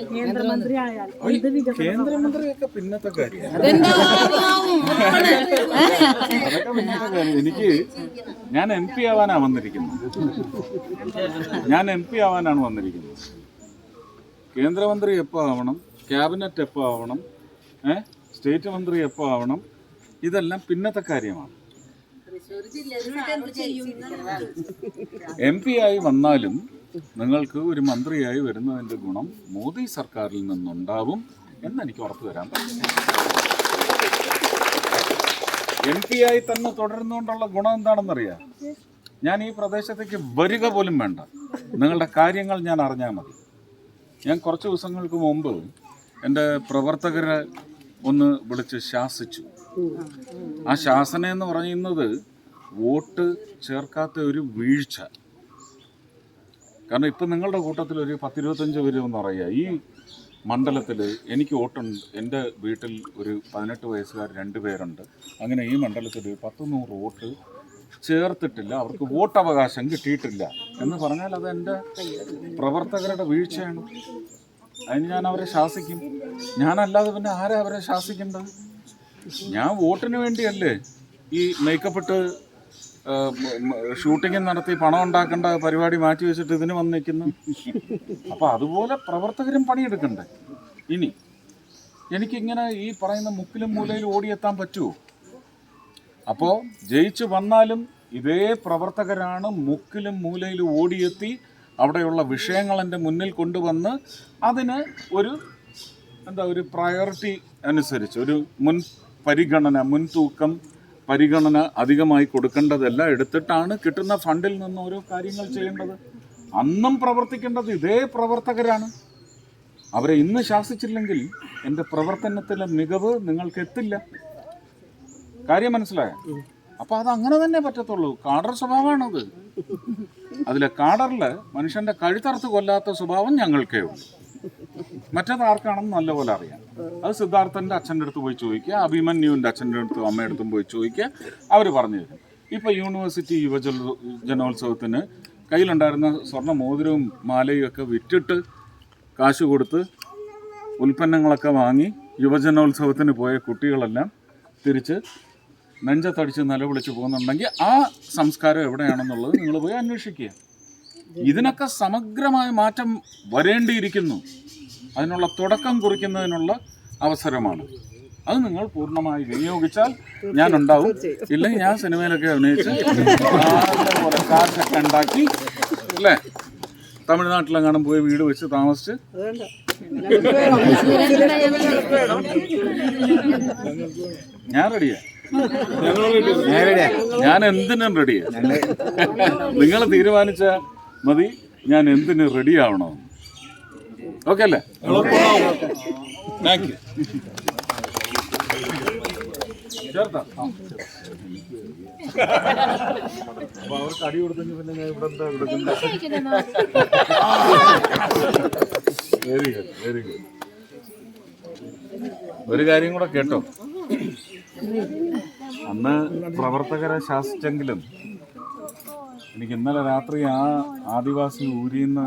എന്ത് വികസനം കേന്ദ്രമന്ത്രിയൊക്കെ പിന്നത്തെ കാര്യം അതൊക്കെ പിന്നത്തെ കാര്യം. എനിക്ക് ഞാൻ എം പി ആവാനാ വന്നിരിക്കുന്നത്. ഞാൻ എം പി ആവാനാണ് വന്നിരിക്കുന്നത്. കേന്ദ്രമന്ത്രി എപ്പോൾ ആവണം? ക്യാബിനറ്റ് എപ്പോൾ ആവണം? ഏ? സ്റ്റേറ്റ് മന്ത്രി എപ്പോൾ ആവണം? ഇതെല്ലാം പിന്നത്തെ കാര്യമാണ്. എം പി ആയി വന്നാലും നിങ്ങൾക്ക് ഒരു മന്ത്രിയായി വരുന്നതിന്റെ ഗുണം മോദി സർക്കാരിൽ നിന്നുണ്ടാവും എന്ന് എനിക്ക് ഉറപ്പ് തരാൻ പറ്റും. എം പി ആയി തന്നെ തുടരുന്നുകൊണ്ടുള്ള ഗുണം എന്താണെന്നറിയാം? ഞാൻ ഈ പ്രദേശത്തേക്ക് വരിക പോലും വേണ്ട. നിങ്ങളുടെ കാര്യങ്ങൾ ഞാൻ അറിഞ്ഞാൽ മതി. ഞാൻ കുറച്ച് ദിവസങ്ങൾക്ക് മുമ്പ് എന്റെ പ്രവർത്തകരെ ഒന്ന് വിളിച്ച് ശാസിച്ചു. ആ ശാസന എന്ന് പറയുന്നത് വോട്ട് ചേർക്കാത്ത ഒരു വീഴ്ച. കാരണം ഇപ്പം നിങ്ങളുടെ കൂട്ടത്തിൽ ഒരു പത്തിരുപത്തഞ്ച് പേര് എന്ന് പറയുക ഈ മണ്ഡലത്തിൽ എനിക്ക് വോട്ടുണ്ട് എന്റെ വീട്ടിൽ ഒരു പതിനെട്ട് വയസ്സുകാർ രണ്ട് പേരുണ്ട് അങ്ങനെ ഈ മണ്ഡലത്തിൽ പത്ത് നൂറ് വോട്ട് ചേർത്തിട്ടില്ല അവർക്ക് വോട്ട് അവകാശം കിട്ടിയിട്ടില്ല എന്ന് പറഞ്ഞാൽ അത് എന്റെ പ്രവർത്തകരുടെ വീഴ്ചയാണ്. അതിന് ഞാൻ അവരെ ശാസിക്കും. ഞാനല്ലാതെ പിന്നെ ആരാ അവരെ ശാസിക്കേണ്ടത്? ഞാൻ വോട്ടിന് വേണ്ടിയല്ലേ ഈ മേക്കപ്പ് ഇട്ട് ഷൂട്ടിംഗ് നടത്തി പണം ഉണ്ടാക്കേണ്ട പരിപാടി മാറ്റി വെച്ചിട്ട് ഇതിന് വന്ന് നിൽക്കുന്നു അപ്പൊ അതുപോലെ പ്രവർത്തകരും പണിയെടുക്കണ്ടേ? ഇനി എനിക്കിങ്ങനെ ഈ പറയുന്ന മുക്കിലും മൂലയിലും ഓടിയെത്താൻ പറ്റുമോ അപ്പോൾ ജയിച്ചു വന്നാലും ഇതേ പ്രവർത്തകരാണ് മുക്കിലും മൂലയിലും ഓടിയെത്തി അവിടെയുള്ള വിഷയങ്ങൾ എന്റെ മുന്നിൽ കൊണ്ടുവന്ന് അതിന് ഒരു എന്താ ഒരു പ്രയോറിറ്റി അനുസരിച്ച് ഒരു മുൻ പരിഗണന മുൻതൂക്കം പരിഗണന അധികമായി കൊടുക്കേണ്ടതല്ല എടുത്തിട്ടാണ് കിട്ടുന്ന ഫണ്ടിൽ നിന്ന് ഓരോ കാര്യങ്ങൾ ചെയ്യേണ്ടത്. അന്നും പ്രവർത്തിക്കേണ്ടത് ഇതേ പ്രവർത്തകരാണ്. അവരെ ഇന്ന് ശാസിച്ചില്ലെങ്കിൽ എന്റെ പ്രവർത്തനത്തിലെ മികവ് നിങ്ങൾക്ക് എത്തില്ല. കാര്യം മനസ്സിലായ? അപ്പൊ അത് അങ്ങനെ തന്നെ പറ്റത്തുള്ളൂ. കാഡർ അത് അതിലെ കാഡറിൽ മനുഷ്യന്റെ കഴുത്തറുത്ത് കൊല്ലാത്ത സ്വഭാവം ഞങ്ങൾക്കേ ഉള്ളൂ. മറ്റേത് ആർക്കാണെന്ന് നല്ലപോലെ അറിയാം. അത് സിദ്ധാർത്ഥന്റെ അച്ഛന്റെ അടുത്ത് പോയി ചോദിക്കുക അഭിമന്യുവിന്റെ അച്ഛന്റെ അടുത്തും അമ്മയുടെ അടുത്തും പോയി ചോദിക്കുക അവർ പറഞ്ഞു തരും. ഇപ്പൊ യൂണിവേഴ്സിറ്റി യുവജനോത്സവത്തിന് കയ്യിലുണ്ടായിരുന്ന സ്വർണ മോതിരവും മാലയും ഒക്കെ വിറ്റിട്ട് കാശ് കൊടുത്ത് ഉൽപ്പന്നങ്ങളൊക്കെ വാങ്ങി യുവജനോത്സവത്തിന് പോയ കുട്ടികളെല്ലാം തിരിച്ച് നെഞ്ചത്തടിച്ച് നിലവിളിച്ച് പോകുന്നുണ്ടെങ്കിൽ ആ സംസ്കാരം എവിടെയാണെന്നുള്ളത് നിങ്ങൾ പോയി അന്വേഷിക്കുക. ഇതിനൊക്കെ സമഗ്രമായ മാറ്റം വരേണ്ടിയിരിക്കുന്നു. അതിനുള്ള തുടക്കം കുറിക്കുന്നതിനുള്ള അവസരമാണ്. അത് നിങ്ങൾ പൂർണമായി വിനിയോഗിച്ചാൽ ഞാൻ ഉണ്ടാവും ഇല്ലെങ്കിൽ ഞാൻ സിനിമയിലൊക്കെ അഭിനയിച്ച് കാശൊക്കെ ഉണ്ടാക്കി അല്ലേ? തമിഴ്നാട്ടിലെങ്ങാനും പോയി വീട് വെച്ച് താമസിച്ച് ഞാൻ റെഡിയാ ഞാൻ എന്തിനും റെഡിയാ നിങ്ങൾ തീരുമാനിച്ച മതി ഞാൻ എന്തിനും റെഡി ആവണോ? ഓക്കെ അല്ലേ? താങ്ക് യു ചേർത്താ. അപ്പൊ അവർക്ക് അടി കൊടുത്തെങ്കിൽ പിന്നെ ഞാൻ ഇവിടെ എന്താ കൊടുക്കുന്നത്? വെരി ഗുഡ് വെരി ഗുഡ് ഒരു കാര്യം കൂടെ കേട്ടോ. അന്ന് പ്രവർത്തകരെ ശാസിച്ചെങ്കിലും എനിക്ക് ഇന്നലെ രാത്രി ആ ആദിവാസി ഊരിന്ന്